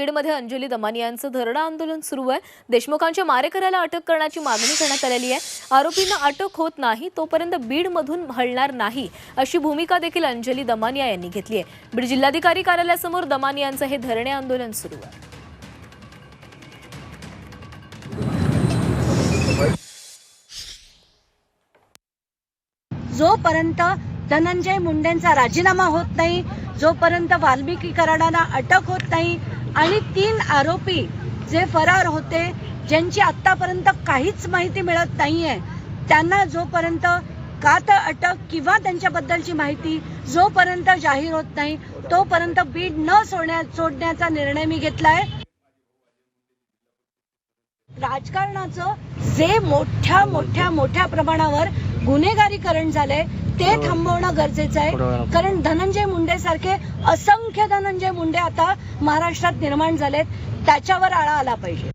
बीडमध्ये अंजली दमानी यांचं धरणं आंदोलन सुरू आहे. देशमुखांच्या मारेकऱ्याला अटक करण्याची मागणी करण्यात आलेली आहे. आरोपींना अटक होत नाही तोपर्यंत बीडमधून हलणार नाही अशी भूमिका देखील अंजली दमानिया यांनी घेतली आहे. बीड जिल्हाधिकारी कार्यालयासमोर दमानिया यांचं हे धरणे आंदोलन सुरू आहे. जोपर्यंत धनंजय मुंडेंचा राजीनामा होत नाही जोपर्यंत वाल्मिकी कराडांना अटक होत नाही आणि तीन आरोपी जे फरार होते ज्यांची आत्तापर्यंत काहीच माहिती मिळत नाही आहे त्यांना जोपर्यंत का तर अटक किंवा त्यांच्याबद्दलची माहिती जोपर्यंत जाहीर होत नाही तोपर्यंत बीड न सोडण्या सोडण्याचा निर्णय मी घेतलाय. राजकारणाचं जे मोठ्या मोठ्या मोठ्या प्रमाणावर गुन्हेगारीकरण झालंय ते थांबवणं गरजेचं आहे. कारण धनंजय मुंडे सारखे असंख्य धनंजय मुंडे आता महाराष्ट्रात निर्माण झालेत. त्याच्यावर आळा आला पाहिजे.